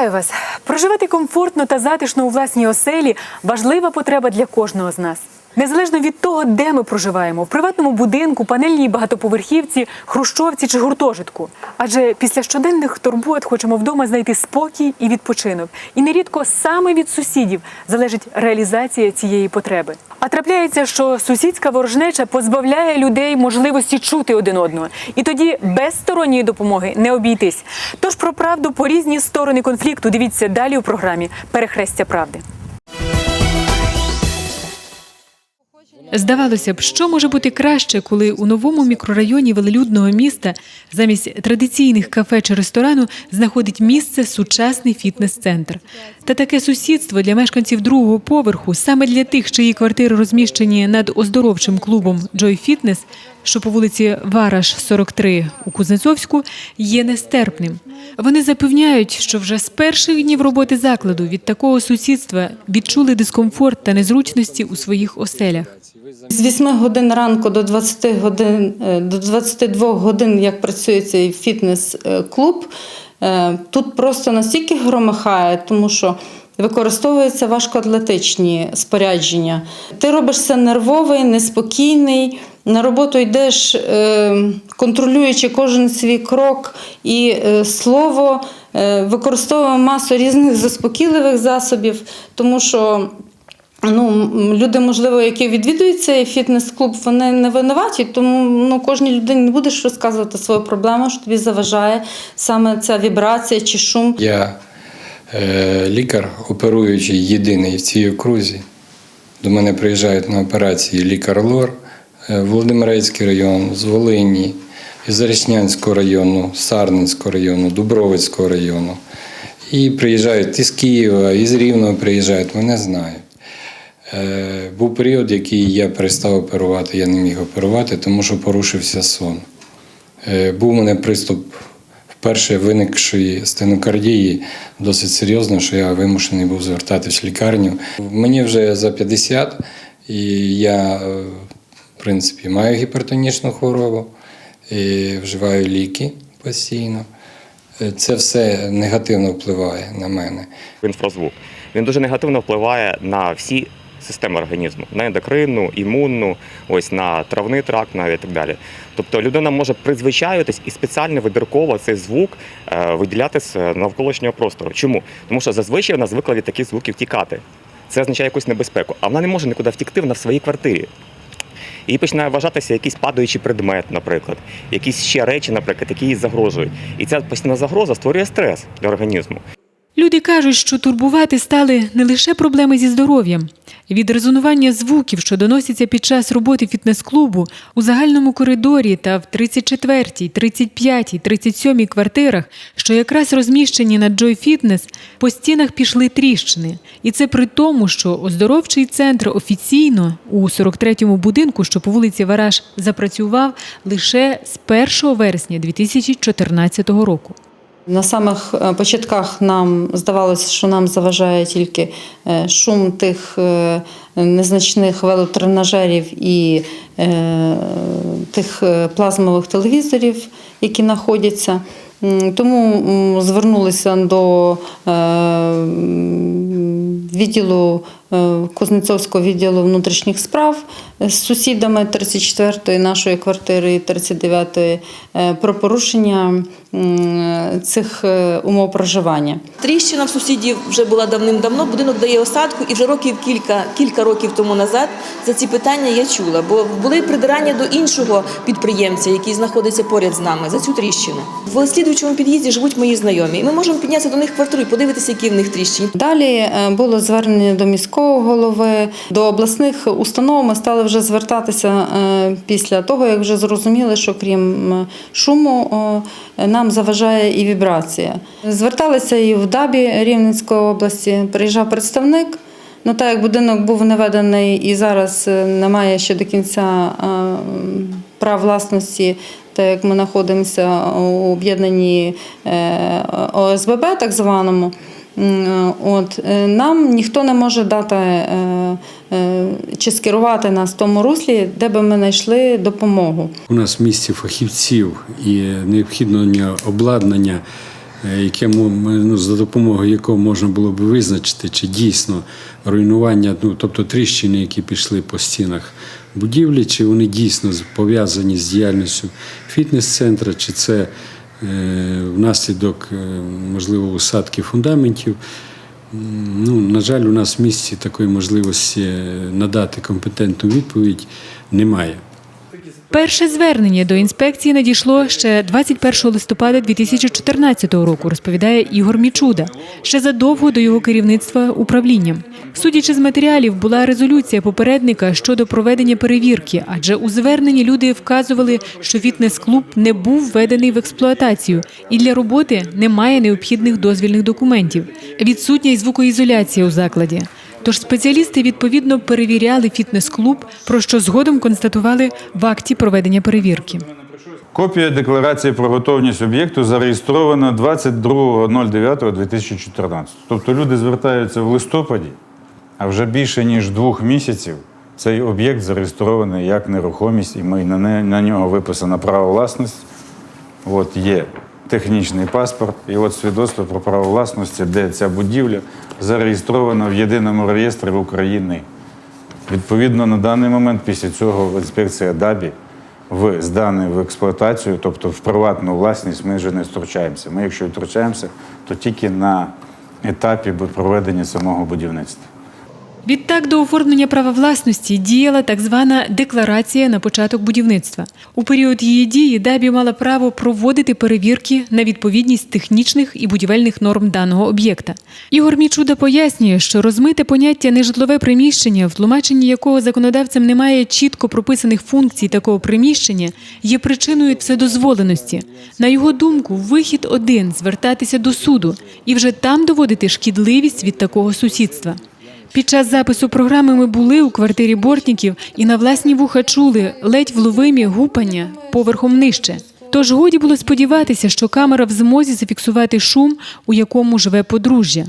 Вітаю вас! Проживати комфортно та затишно у власній оселі важлива потреба для кожного з нас. Незалежно від того, де ми проживаємо в приватному будинку, панельній багатоповерхівці, хрущовці чи гуртожитку. Адже після щоденних турбот хочемо вдома знайти спокій і відпочинок. І нерідко саме від сусідів залежить реалізація цієї потреби. А трапляється, що сусідська ворожнеча позбавляє людей можливості чути один одного, і тоді без сторонньої допомоги не обійтись. Тож про правду по різні сторони конфлікту дивіться далі у програмі Перехрестя правди. Здавалося б, що може бути краще, коли у новому мікрорайоні велелюдного міста замість традиційних кафе чи ресторану знаходить місце сучасний фітнес-центр. Та таке сусідство для мешканців другого поверху, саме для тих, чиї квартири розміщені над оздоровчим клубом Joy Fitness, що по вулиці Вараш, 43 у Кузнецовську, є нестерпним. Вони запевняють, що вже з перших днів роботи закладу від такого сусідства відчули дискомфорт та незручності у своїх оселях. З 8 годин ранку до 20 годин е, до 22 годин, як працює цей фітнес-клуб, е, тут просто настільки громихає, тому що використовуються важкоатлетичні спорядження. Ти робишся нервовий, неспокійний. На роботу йдеш, е, контролюючи кожен свій крок і е, слово, е, використовуємо масу різних заспокійливих засобів, тому що Ну, люди, можливо, які відвідують цей фітнес-клуб, вони не винуваті, тому ну, кожній людині не будеш розказувати свою проблему, що тобі заважає саме ця вібрація чи шум. Е, лікар, оперуючий єдиний в цій окрузі. До мене приїжджають на операції лікар Лор, е, Володимирецький район, з Волині, із Зарічнянського району, Сарненського району, Дубровицького району. І приїжджають із Києва, із Рівного приїжджають, мене знають. Е, був період, який я перестав оперувати, я не міг оперувати, тому що порушився сон. Е, був у мене приступ вперше виникшої стенокардії досить серйозно, що я вимушений був звертатись в лікарню. Мені вже за 50, і я, е, в принципі, маю гіпертонічну хворобу, і вживаю ліки постійно. Е, Це все негативно впливає на мене. інфразвук. Він дуже негативно впливає на всі системи організму, на ендокринну, імунну, ось на травний тракт навіть і так далі. Тобто людина може призвичаюватись і спеціально вибірково цей звук е, виділяти з навколишнього простору. Чому? Тому що зазвичай вона звикла від таких звуків тікати. Це означає якусь небезпеку, а вона не може нікуди втікти, вона в своїй квартирі. І починає вважатися якийсь падаючий предмет, наприклад, якісь ще речі, наприклад, які їй загрожують. І ця постійна загроза створює стрес для організму. Люди кажуть, що турбувати стали не лише проблеми зі здоров'ям. Від резонування звуків, що доносяться під час роботи фітнес-клубу, у загальному коридорі та в 34-й, 35-й, 37-й квартирах, що якраз розміщені на Joy Fitness, по стінах пішли тріщини. І це при тому, що оздоровчий центр офіційно у 43-му будинку, що по вулиці Вараш, запрацював лише з 1 вересня 2014 року. На самих е, початках нам здавалося, що нам заважає тільки е, шум тих е, незначних велотренажерів і тих плазмових телевізорів, які знаходяться. Тому звернулися до відділу Кузнецовського відділу внутрішніх справ з сусідами 34-ї нашої квартири і 39-ї е, про порушення цих е, умов проживання. Тріщина в сусідів вже була давним-давно. Будинок дає осадку, і вже років кілька, кілька років тому назад за ці питання я чула. Бо були придирання до іншого підприємця, який знаходиться поряд з нами, за цю тріщину. В слідуючому під'їзді живуть мої знайомі. І ми можемо піднятися до них в квартиру і подивитися, які в них тріщини. Далі е, було звернення до міського голови, до обласних установ. Ми стали вже звертатися е, після того, як вже зрозуміли, що крім е, шуму е, нам заважає і вібрація. Зверталися і в ДАБі Рівненської області. Приїжджав представник. Ну, так як будинок був наведений і зараз немає ще до кінця прав власності, так як ми знаходимося у об'єднанні ОСББ, так званому. М, От е, нам ніхто не може дати е, е, чи скерувати нас в тому руслі, де би ми знайшли допомогу. У нас в місті фахівців і необхідного обладнання е, яке ну, за допомогою якого можна було б визначити, чи дійсно руйнування, ну, тобто тріщини, які пішли по стінах будівлі, чи вони дійсно пов'язані з діяльністю фітнес-центру, чи це е, внаслідок, е, можливо, усадки фундаментів. Ну, на жаль, у нас в місті такої можливості е, надати компетентну відповідь немає. Перше звернення до інспекції надійшло ще 21 листопада 2014 року, розповідає Ігор Мічуда, ще задовго до його керівництва управлінням. Судячи з матеріалів, була резолюція попередника щодо проведення перевірки, адже у зверненні люди вказували, що фітнес-клуб не був введений в експлуатацію і для роботи немає необхідних дозвільних документів. Відсутня й звукоізоляція у закладі. Тож спеціалісти відповідно перевіряли фітнес-клуб, про що згодом констатували в акті проведення перевірки. Копія декларації про готовність об'єкту зареєстрована 22.09.2014. Тобто люди звертаються в листопаді, а вже більше ніж двох місяців цей об'єкт зареєстрований як нерухомість, і на нього виписано право власності. От є технічний паспорт, і от свідоцтво про право власності, де ця будівля зареєстрована в єдиному реєстрі України. Відповідно, на даний момент після цього інспекція ДАБІ в зданий в експлуатацію, тобто в приватну власність, ми вже не втручаємося. Ми, якщо втручаємося, то тільки на етапі проведення самого будівництва. Відтак до оформлення права власності діяла так звана декларація на початок будівництва. У період її дії ДАБІ мала право проводити перевірки на відповідність технічних і будівельних норм даного об'єкта. Ігор Мічуда пояснює, що розмите поняття нежитлове приміщення, в тлумаченні якого законодавцем немає чітко прописаних функцій такого приміщення, є причиною вседозволеності. На його думку, вихід один звертатися до суду і вже там доводити шкідливість від такого сусідства. Під час запису програми ми були у квартирі бортників і на власні вуха чули ледь вловимі гупання поверхом нижче. Тож годі було сподіватися, що камера в змозі зафіксувати шум, у якому живе подружжя.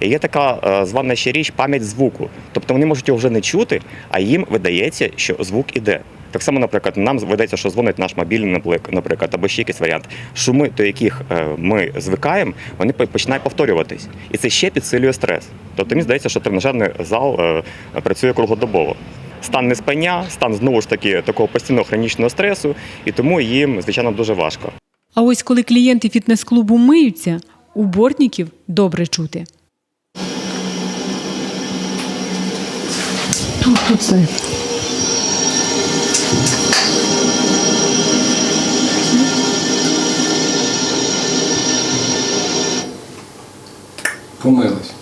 Є така е, звана ще річ пам'ять звуку. Тобто вони можуть його вже не чути, а їм видається, що звук іде. Так само, наприклад, нам видається, що дзвонить наш мобільний наплик, наприклад, або ще якийсь варіант. Шуми, до яких е, ми звикаємо, вони починають повторюватись. І це ще підсилює стрес. Тобто мені здається, що тренажерний зал е, працює круглодобово. Стан неспання, стан знову ж таки такого постійного хронічного стресу, і тому їм, звичайно, дуже важко. А ось коли клієнти фітнес-клубу миються, у бортників добре чути. Помились.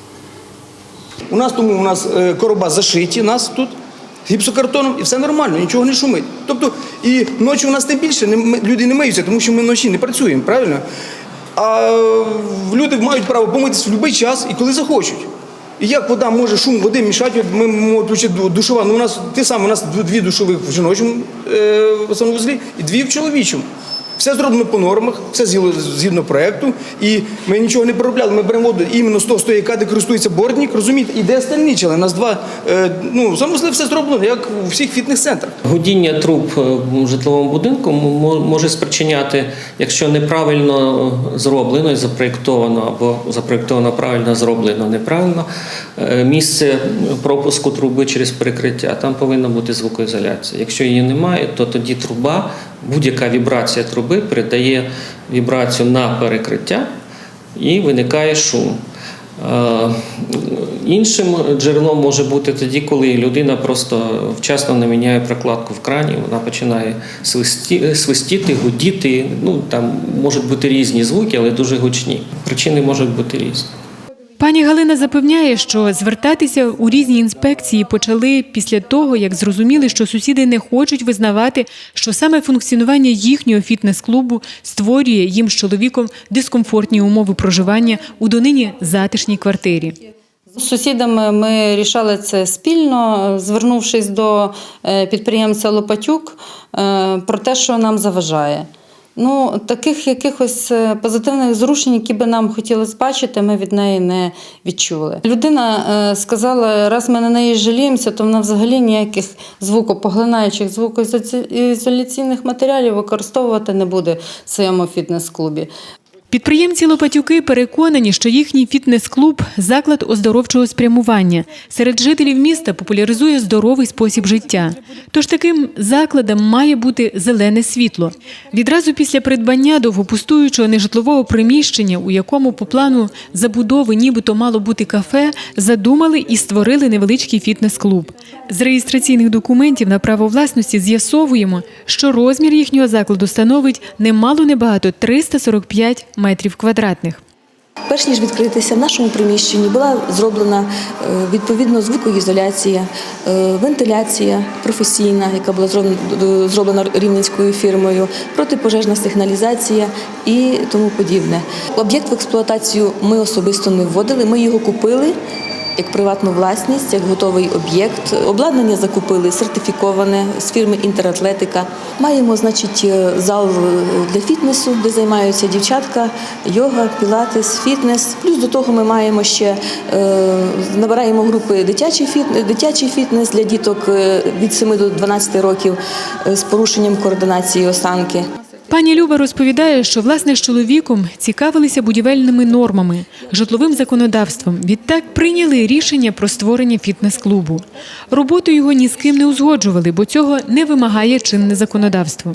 У нас тому у нас е, короба зашиті, нас тут гіпсокартоном, і все нормально, нічого не шумить. Тобто, і ночі у нас тим більше не, люди не миються, тому що ми вночі не працюємо, правильно? А люди мають право помитися в будь-який час і коли захочуть. І як вода може шум води мішати, ми можемо душова. Ну, у нас те саме, у нас дві душових в жіночому е, санвузлі і дві в чоловічому. Все зроблено по нормах, все згідно, проекту. І ми нічого не переробляли. Ми беремо воду іменно з того стояка, де користується бортник, розумієте, і де. У нас два. Е, ну, санвузли все зроблено, як у всіх фітнес-центрах. Гудіння труб е, в житловому будинку мо- може спричиняти, якщо неправильно зроблено і запроєктовано, або запроєктовано правильно, зроблено неправильно, е, місце пропуску труби через перекриття, там повинна бути звукоізоляція. Якщо її немає, то тоді труба, будь-яка вібрація труби передає вібрацію на перекриття і виникає шум. Е, Іншим джерелом може бути тоді, коли людина просто вчасно не міняє прокладку в крані, вона починає свисті, свистіти, гудіти. Ну там можуть бути різні звуки, але дуже гучні. Причини можуть бути різні. Пані Галина запевняє, що звертатися у різні інспекції почали після того, як зрозуміли, що сусіди не хочуть визнавати, що саме функціонування їхнього фітнес-клубу створює їм з чоловіком дискомфортні умови проживання у донині затишній квартирі. З сусідами ми рішали це спільно, звернувшись до е, підприємця Лопатюк е, про те, що нам заважає. Ну, таких якихось е, позитивних зрушень, які би нам хотілося бачити, ми від неї не відчули. Людина е, сказала, раз ми на неї жаліємося, то вона взагалі ніяких звукопоглинаючих звукоізоляційних матеріалів використовувати не буде в своєму фітнес-клубі. Підприємці Лопатюки переконані, що їхній фітнес-клуб заклад оздоровчого спрямування. Серед жителів міста популяризує здоровий спосіб життя. Тож таким закладом має бути зелене світло. Відразу після придбання довгопустуючого нежитлового приміщення, у якому по плану забудови нібито мало бути кафе, задумали і створили невеличкий фітнес-клуб. З реєстраційних документів на право власності з'ясовуємо, що розмір їхнього закладу становить немало небагато 345 метрів квадратних. Перш ніж відкритися в нашому приміщенні, була зроблена е, відповідно звукоізоляція, е, вентиляція професійна, яка була зроблена, зроблена рівненською фірмою, протипожежна сигналізація і тому подібне. Об'єкт в експлуатацію ми особисто не вводили, ми його купили. Як приватну власність, як готовий об'єкт. Обладнання закупили сертифіковане з фірми Інтератлетика. Маємо, значить, е, зал для фітнесу, де займаються дівчатка, йога, пілатес, фітнес. Плюс до того ми маємо ще е, набираємо групи дитячий фітнес, дитячий фітнес для діток е, від 7 до 12 років е, з порушенням координації осанки. Пані Люба розповідає, що власне з чоловіком цікавилися будівельними нормами, житловим законодавством. Відтак прийняли рішення про створення фітнес-клубу. Роботу його ні з ким не узгоджували, бо цього не вимагає чинне законодавство.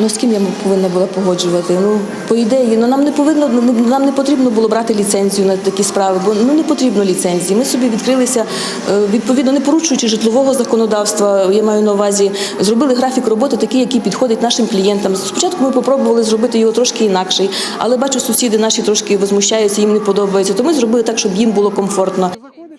Ну з ким я повинна була погоджувати? Ну по ідеї, ну нам не повинно ну, нам не потрібно було брати ліцензію на такі справи, бо ну не потрібно ліцензії. Ми собі відкрилися е, відповідно, не порушуючи житлового законодавства. Я маю на увазі, зробили графік роботи такий, який підходить нашим клієнтам. Спочатку ми спробували зробити його трошки інакший, але бачу, сусіди наші трошки возмущаються, їм не подобається. То ми зробили так, щоб їм було комфортно.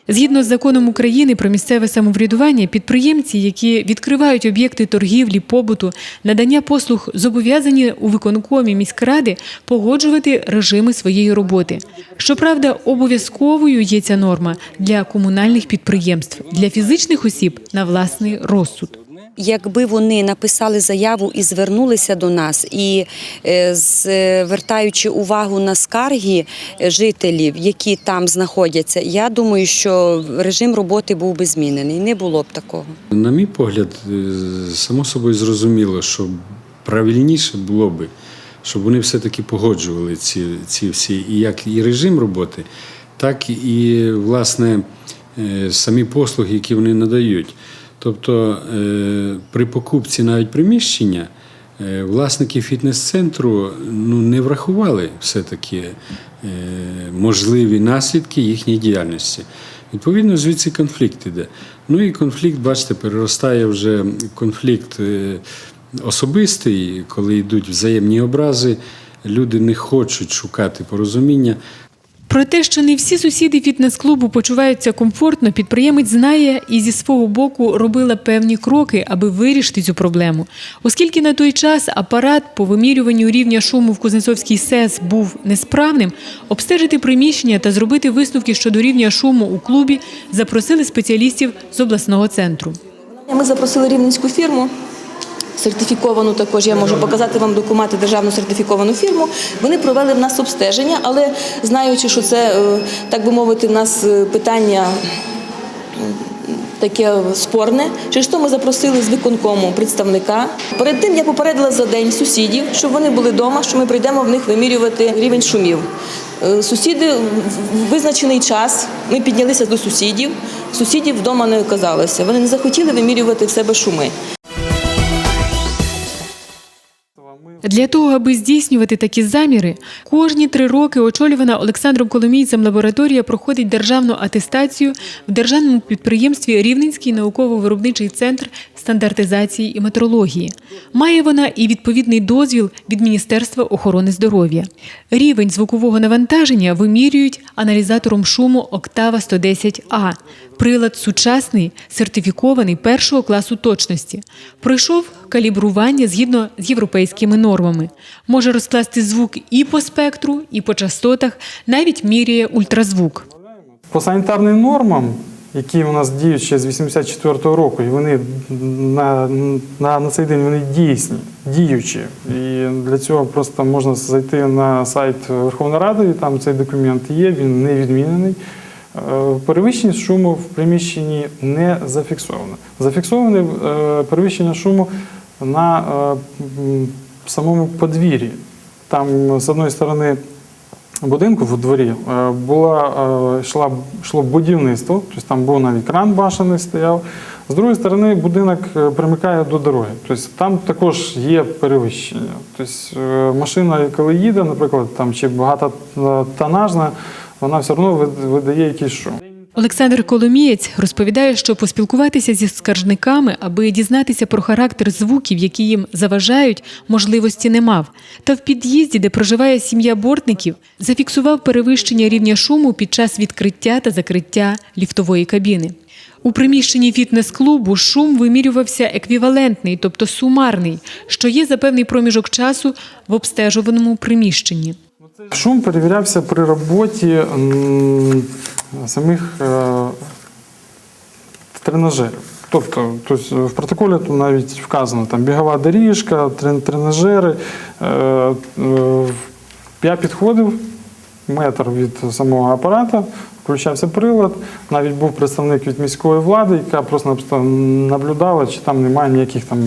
Згідно з законом України про місцеве самоврядування, підприємці, які відкривають об'єкти торгівлі, побуту, надання послуг, зобов'язані у виконкомі міськради погоджувати режими своєї роботи. Щоправда, обов'язковою є ця норма для комунальних підприємств, для фізичних осіб на власний розсуд. Якби вони написали заяву і звернулися до нас, і е, звертаючи увагу на скарги е, жителів, які там знаходяться, я думаю, що режим роботи був би змінений. Не було б такого. На мій погляд, е, само собою зрозуміло, що правильніше було би, щоб вони все-таки погоджували ці, ці всі, і як і режим роботи, так і власне самі послуги, які вони надають. Тобто е, при покупці навіть приміщення е, власники фітнес-центру ну, не врахували все-таки е, можливі наслідки їхньої діяльності. Відповідно, звідси конфлікт іде. Ну і конфлікт, бачите, переростає вже конфлікт особистий, коли йдуть взаємні образи, люди не хочуть шукати порозуміння. Про те, що не всі сусіди фітнес-клубу почуваються комфортно, підприємець знає і зі свого боку робила певні кроки, аби вирішити цю проблему. Оскільки на той час апарат по вимірюванню рівня шуму в Кузнецовській СЕС був несправним, обстежити приміщення та зробити висновки щодо рівня шуму у клубі запросили спеціалістів з обласного центру. Ми запросили рівненську фірму. Сертифіковану також я можу показати вам документи державну сертифіковану фірму. Вони провели в нас обстеження, але знаючи, що це е, так би мовити, в нас е, питання таке спорне. Через то ми запросили з виконкому представника. Перед тим я попередила за день сусідів, щоб вони були вдома, що ми прийдемо в них вимірювати рівень шумів. Е, Сусіди в визначений час ми піднялися до сусідів. Сусідів вдома не оказалося. Вони не захотіли вимірювати в себе шуми. Для того, аби здійснювати такі заміри, кожні три роки очолювана Олександром Коломійцем лабораторія проходить державну атестацію в державному підприємстві Рівненський науково-виробничий центр стандартизації і метрології. Має вона і відповідний дозвіл від Міністерства охорони здоров'я. Рівень звукового навантаження вимірюють аналізатором шуму Октава 110А. Прилад сучасний, сертифікований першого класу точності. Пройшов калібрування згідно з європейськими нормами. Може розкласти звук і по спектру, і по частотах, навіть міряє ультразвук. По санітарним нормам, які у нас діють ще з 84-го року, і вони на, на, на цей день вони дійсні, діючі. І для цього просто можна зайти на сайт Верховної Ради, і там цей документ є, він не відмінений. Е, Перевищення шуму в приміщенні не зафіксовано. Зафіксоване е, перевищення шуму на е, самому подвір'ї. там з одної сторони будинку в дворі була, е, йшла, йшло будівництво, тобто там був навіть кран башений стояв. З другої сторони, будинок примикає до дороги. Тобто там також є перевищення. Тобто машина, коли їде, наприклад, там чи багатотонажна, вона все одно вид- видає якийсь шум. Олександр Коломієць розповідає, що поспілкуватися зі скаржниками, аби дізнатися про характер звуків, які їм заважають, можливості не мав. Та в під'їзді, де проживає сім'я бортників, зафіксував перевищення рівня шуму під час відкриття та закриття ліфтової кабіни. У приміщенні фітнес-клубу шум вимірювався еквівалентний, тобто сумарний, що є за певний проміжок часу в обстежуваному приміщенні. Шум перевірявся при роботі самих е, тренажерів. Тобто, тобто в протоколі тут навіть вказано там бігова доріжка, тренажери. Е, е, я підходив метр від самого апарата, включався прилад. Навіть був представник від міської влади, яка просто наблюдала, чи там немає ніяких там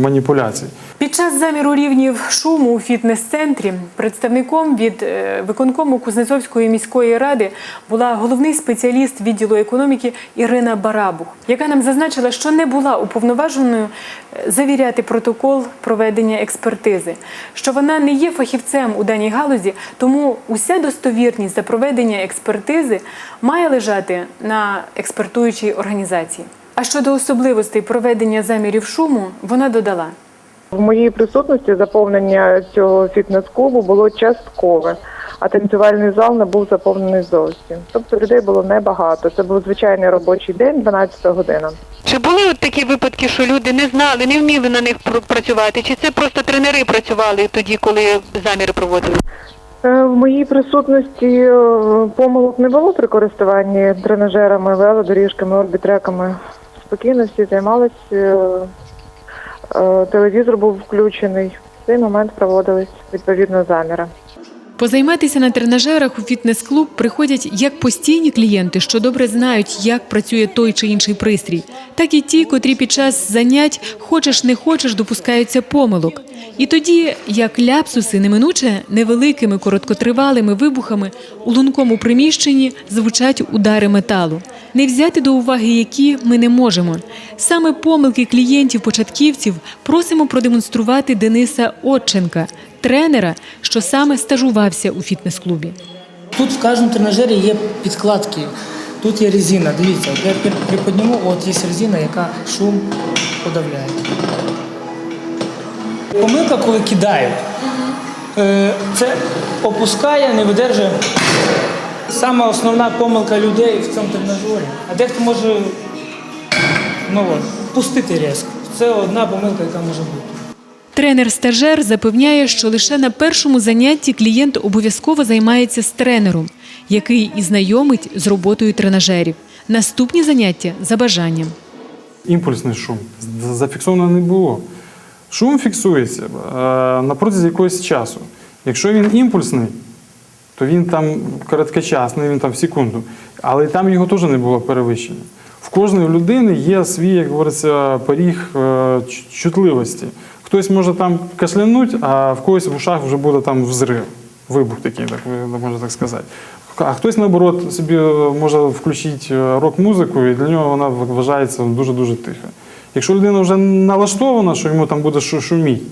маніпуляцій. Під час заміру рівнів шуму у фітнес-центрі представником від е, виконкому Кузнецовської міської ради була головний спеціаліст відділу економіки Ірина Барабух, яка нам зазначила, що не була уповноваженою е, завіряти протокол проведення експертизи, що вона не є фахівцем у даній галузі, тому уся достовірність за проведення експертизи має лежати на експертуючій організації. А щодо особливостей проведення замірів шуму, вона додала. В моїй присутності заповнення цього фітнес-клубу було часткове, а танцювальний зал не був заповнений зовсім. Тобто людей було небагато. Це був звичайний робочий день, 12 година. Чи були от такі випадки, що люди не знали, не вміли на них працювати? Чи це просто тренери працювали тоді, коли заміри проводили? Е, В моїй присутності е, помилок не було при користуванні тренажерами, велодоріжками, орбітреками. Спокійно всі займалися. е, Телевізор був включений. В цей момент проводились відповідно заміри. Позайматися на тренажерах у фітнес-клуб приходять як постійні клієнти, що добре знають, як працює той чи інший пристрій, так і ті, котрі під час занять хочеш не хочеш допускаються помилок. І тоді, як ляпсуси неминуче невеликими короткотривалими вибухами у лункому приміщенні звучать удари металу, не взяти до уваги, які ми не можемо. Саме помилки клієнтів-початківців просимо продемонструвати Дениса Отченка, тренера, що саме стажувався у фітнес-клубі. Тут в кожному тренажері є підкладки. Тут є резина. Дивіться, я при- приподніму, от є резина, яка шум подавляє. Помилка, коли кидають, е, це опускає, не видержує. Саме основна помилка людей в цьому тренажері. А дехто може ну, пустити різко. Це одна помилка, яка може бути. Тренер-стажер запевняє, що лише на першому занятті клієнт обов'язково займається з тренером, який і знайомить з роботою тренажерів. Наступні заняття за бажанням. імпульсний шум зафіксовано не було. Шум фіксується е, на протязі якогось часу. Якщо він імпульсний, то він там короткочасний, він там в секунду. Але там його теж не було перевищення. В кожної людини є свій, як говориться, поріг е, чутливості. Хтось може там кашлянуть, а в когось в ушах вже буде там взрив, вибух такий, так можна так сказати. А хтось, наоборот, собі е, може включити е, рок-музику, і для нього вона вважається дуже-дуже тиха. Якщо людина вже налаштована, що йому там буде шу- шуміть,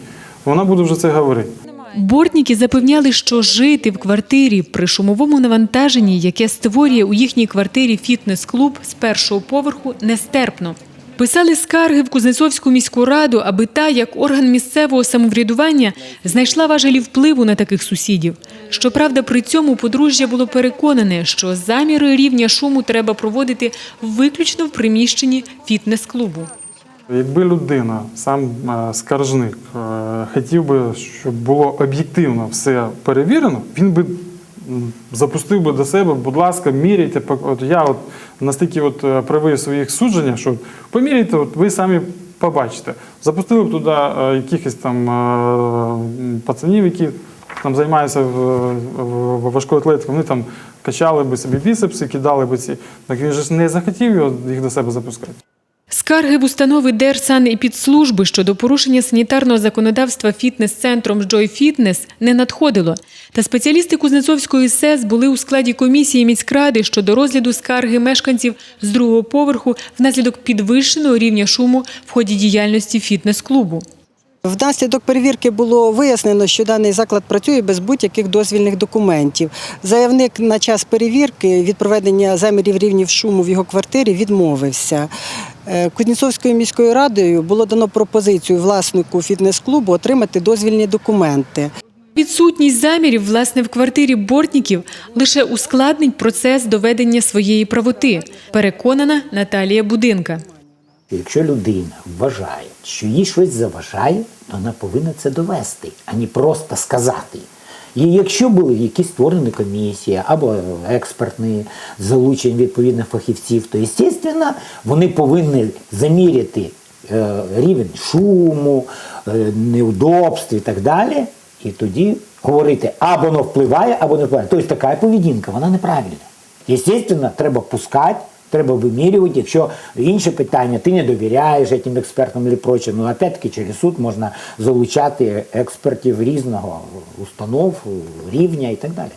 вона буде вже це говорити. Бортники запевняли, що жити в квартирі при шумовому навантаженні, яке створює у їхній квартирі фітнес-клуб з першого поверху, нестерпно. Писали скарги в Кузнецовську міську раду, аби та, як орган місцевого самоврядування, знайшла важелі впливу на таких сусідів. Щоправда, при цьому подружжя було переконане, що заміри рівня шуму треба проводити виключно в приміщенні фітнес-клубу. Якби людина, сам е, скаржник, е, хотів би, щоб було об'єктивно все перевірено, він би запустив би до себе, будь ласка, міряйте. От я от настільки от е, правий своїх судженнях, що поміряйте, от ви самі побачите. Запустили б туди е, якихось там е, пацанів, які там займаються в, в, в важкої атлетикою, вони там качали би собі біцепси, кидали би ці. Так він же не захотів його їх до себе запускати. Скарги в установи Держсанепідслужби щодо порушення санітарного законодавства фітнес-центром Fitness не надходило. Та спеціалісти Кузнецовської СЕС були у складі комісії міськради щодо розгляду скарги мешканців з другого поверху внаслідок підвищеного рівня шуму в ході діяльності фітнес-клубу. Внаслідок перевірки було вияснено, що даний заклад працює без будь-яких дозвільних документів. Заявник на час перевірки від проведення замірів рівнів шуму в його квартирі відмовився. Е, Кузнєцовською міською радою було дано пропозицію власнику фітнес-клубу отримати дозвільні документи. Відсутність замірів, власне, в квартирі бортників лише ускладнить процес доведення своєї правоти, переконана Наталія Будинка. Якщо людина вважає, що їй щось заважає, то вона повинна це довести, а не просто сказати. І якщо були якісь створені комісії або експертні залучення відповідних фахівців, то, звісно, вони повинні заміряти е, рівень шуму, е, неудобств і так далі. І тоді говорити, або воно впливає, або не впливає. Тобто така поведінка, вона неправильна. Звісно, треба пускати, треба вимірювати. Якщо інше питання, ти не довіряєш цим експертам і прочим, ну опять-таки через суд можна залучати експертів різного установ, рівня і так далі.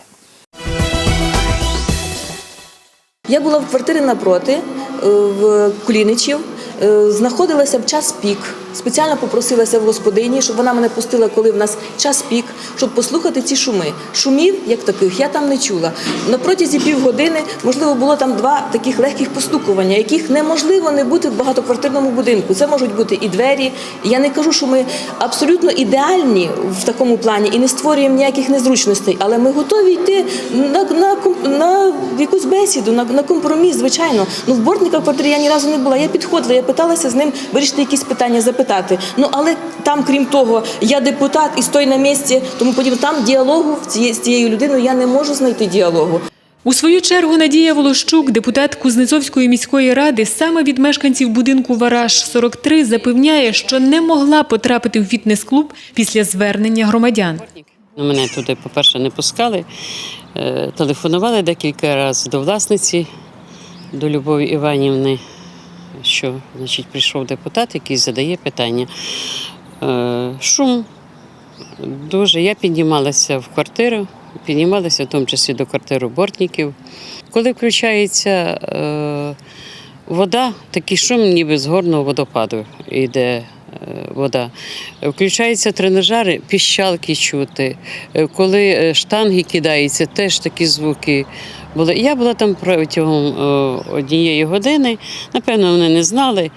Я була в квартирі напроти е, в Куліничів, е, знаходилася в час пік. Спеціально попросилася в господині, щоб вона мене пустила, коли в нас час пік, щоб послухати ці шуми. Шумів, як таких, я там не чула. На протязі півгодини, можливо, було там два таких легких постукування, яких неможливо не бути в багатоквартирному будинку. Це можуть бути і двері. Я не кажу, що ми абсолютно ідеальні в такому плані і не створюємо ніяких незручностей, але ми готові йти на, на, на якусь бесіду, на, на компроміс, звичайно. Ну, в бортника в квартирі я ні разу не була. Я підходила, я питалася з ним вирішити якісь питання, запитати. Ну, але там, крім того, я депутат і стой на місці, тому подібно, там діалогу в з цією людиною я не можу знайти діалогу. У свою чергу Надія Волощук, депутат Кузнецовської міської ради, саме від мешканців будинку Вараж 43 запевняє, що не могла потрапити у фітнес-клуб після звернення громадян. Ну, Мене туди, по-перше, не пускали. Е, Телефонували декілька разів до власниці, до Любові Іванівни, що значить, прийшов депутат, який задає питання. Е, Шум дуже. Я піднімалася в квартиру, піднімалася в тому числі до квартири бортників. Коли включається е, вода, такий шум, ніби з горного водопаду йде е, вода. Включаються тренажери, піщалки чути. Коли штанги кидаються, теж такі звуки були. Я була там протягом е, однієї години. Напевно, вони не знали.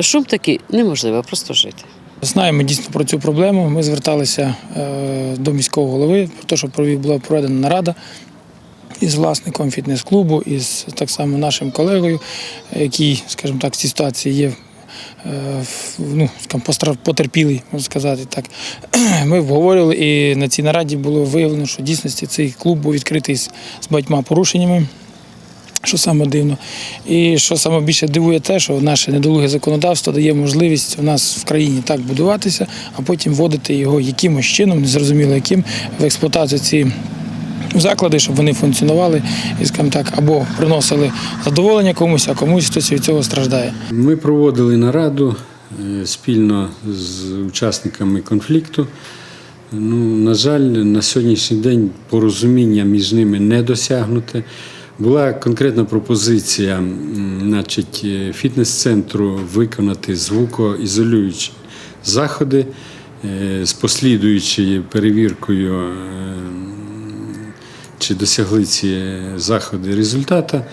Шум такий неможливо просто жити. Знаємо дійсно про цю проблему. Ми зверталися е, до міського голови про те, що була проведена нарада із власником фітнес-клубу, із так само нашим колегою, який, скажімо так, в цій ситуації є. Е, Ну, потерпілий, можна сказати так. Ми обговорювали, і на цій нараді було виявлено, що в дійсності цей клуб був відкритий з, багатьма порушеннями що саме дивно. І що саме більше дивує те, що наше недолуге законодавство дає можливість у нас в країні так будуватися, а потім вводити його якимось чином, незрозуміло яким, в експлуатацію ці заклади, щоб вони функціонували і, скажімо так, або приносили задоволення комусь, а комусь хтось від цього страждає. Ми проводили нараду е, спільно з учасниками конфлікту. Ну, на жаль, на сьогоднішній день порозуміння між ними не досягнуте. Була конкретна пропозиція значить, е, фітнес-центру виконати звукоізолюючі заходи е, з послідуючою перевіркою, чи досягли ці заходи результата.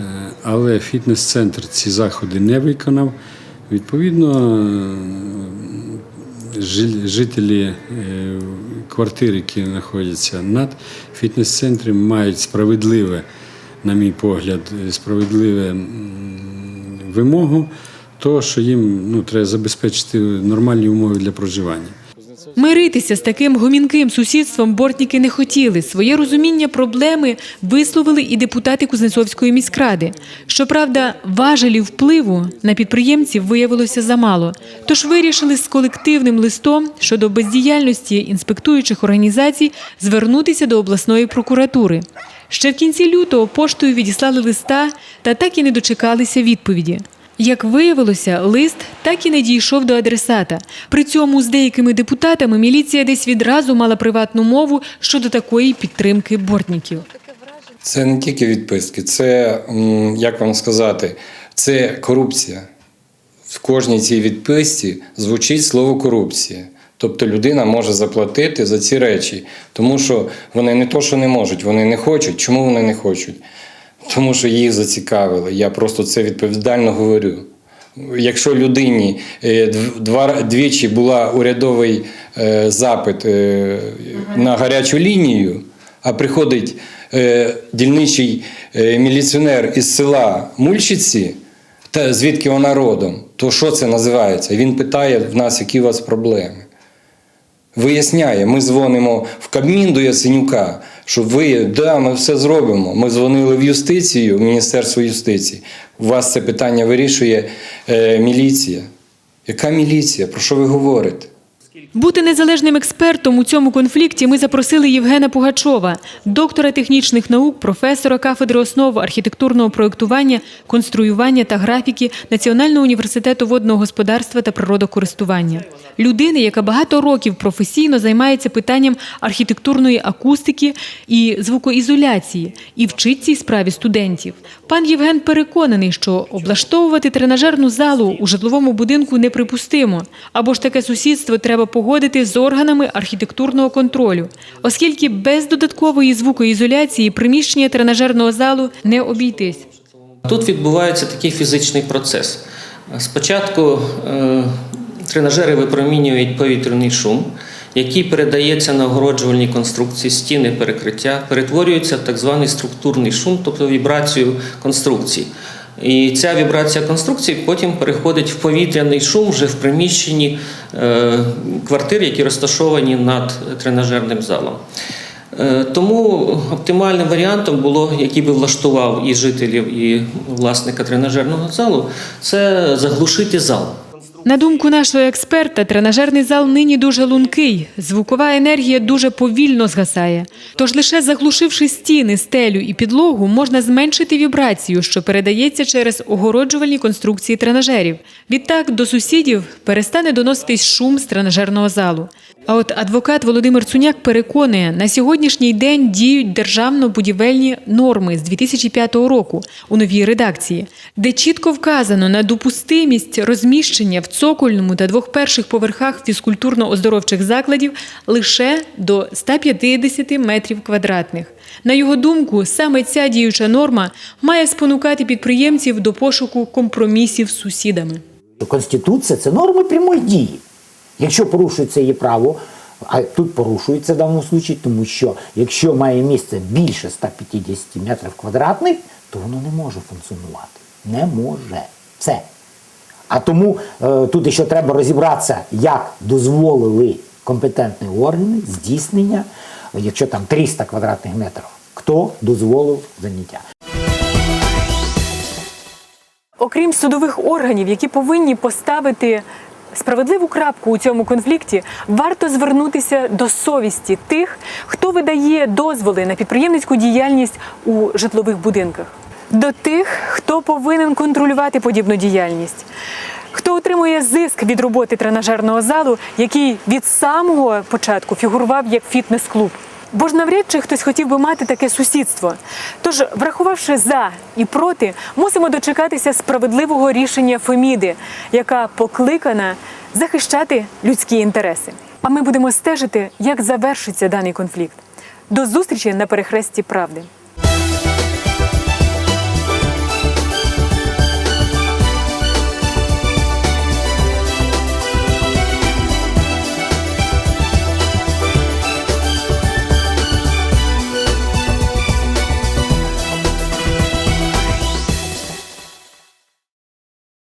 Е, Але фітнес-центр ці заходи не виконав. Відповідно, е, жителі е, квартир, які знаходяться над фітнес-центром, мають справедливе, на мій погляд, справедливе вимогу того, що їм ну, треба забезпечити нормальні умови для проживання. Миритися з таким гомінким сусідством бортники не хотіли. Своє розуміння проблеми висловили і депутати Кузнецовської міськради. Щоправда, важелів впливу на підприємців виявилося замало. Тож вирішили з колективним листом щодо бездіяльності інспектуючих організацій звернутися до обласної прокуратури. Ще в кінці лютого поштою відіслали листа та так і не дочекалися відповіді. Як виявилося, лист так і не дійшов до адресата. При цьому з деякими депутатами міліція десь відразу мала приватну мову щодо такої підтримки бортників. Це не тільки відписки, це, як вам сказати, це корупція. В кожній цій відписці звучить слово корупція. Тобто людина може заплатити за ці речі, тому що вони не то, що не можуть, вони не хочуть. Чому вони не хочуть? Тому що їх зацікавили. Я просто це відповідально говорю. Якщо людині е, два, двічі була урядовий е, запит е, на гарячу лінію, а приходить дільничий міліціонер із села Мульчиці, та звідки вона родом, то що це називається? Він питає в нас, які у вас проблеми. Виясняє, ми дзвонимо в Кабмін до Яценюка, що ви, да, ми все зробимо. Ми дзвонили в юстицію, в Міністерство юстиції. У вас це питання вирішує е, міліція. Яка міліція? Про що ви говорите? Бути незалежним експертом у цьому конфлікті ми запросили Євгена Пугачова, доктора технічних наук, професора кафедри основ архітектурного проєктування, конструювання та графіки Національного університету водного господарства та природокористування. Людини, яка багато років професійно займається питанням архітектурної акустики і звукоізоляції і вчить цій справі студентів. Пан Євген переконаний, що облаштовувати тренажерну залу у житловому будинку неприпустимо, або ж таке сусідство треба погодити з органами архітектурного контролю, оскільки без додаткової звукоізоляції приміщення тренажерного залу не обійтись. Тут відбувається такий фізичний процес. Спочатку е, тренажери випромінюють повітряний шум, який передається на огороджувальні конструкції, стіни перекриття, перетворюється в так званий структурний шум, тобто вібрацію конструкції. І ця вібрація конструкції потім переходить в повітряний шум вже в приміщенні е, квартир, які розташовані над тренажерним залом. Е, Тому оптимальним варіантом було, який би влаштував і жителів, і власника тренажерного залу, це заглушити зал. На думку нашого експерта, тренажерний зал нині дуже лункий, звукова енергія дуже повільно згасає. Тож лише заглушивши стіни, стелю і підлогу, можна зменшити вібрацію, що передається через огороджувальні конструкції тренажерів. Відтак до сусідів перестане доноситись шум з тренажерного залу. А от адвокат Володимир Цуняк переконує, на сьогоднішній день діють державно-будівельні норми з 2005 року у новій редакції, де чітко вказано на допустимість розміщення в цокольному та двох перших поверхах фізкультурно-оздоровчих закладів лише до 150 метрів квадратних. На його думку, саме ця діюча норма має спонукати підприємців до пошуку компромісів з сусідами. Конституція це норми прямої дії. Якщо порушується її право, а тут порушується в даному случаї, тому що якщо має місце більше 150 метрів квадратних, то воно не може функціонувати. Не може. Все. А тому е, тут ще треба розібратися, як дозволили компетентні органи здійснення, якщо там 300 квадратних метрів, хто дозволив заняття. Окрім судових органів, які повинні поставити справедливу крапку у цьому конфлікті, варто звернутися до совісті тих, хто видає дозволи на підприємницьку діяльність у житлових будинках, до тих, хто повинен контролювати подібну діяльність. Хто отримує зиск від роботи тренажерного залу, який від самого початку фігурував як фітнес-клуб? Бо ж навряд чи хтось хотів би мати таке сусідство. Тож, врахувавши за і проти, мусимо дочекатися справедливого рішення Феміди, яка покликана захищати людські інтереси. А ми будемо стежити, як завершиться даний конфлікт. До зустрічі на перехресті правди.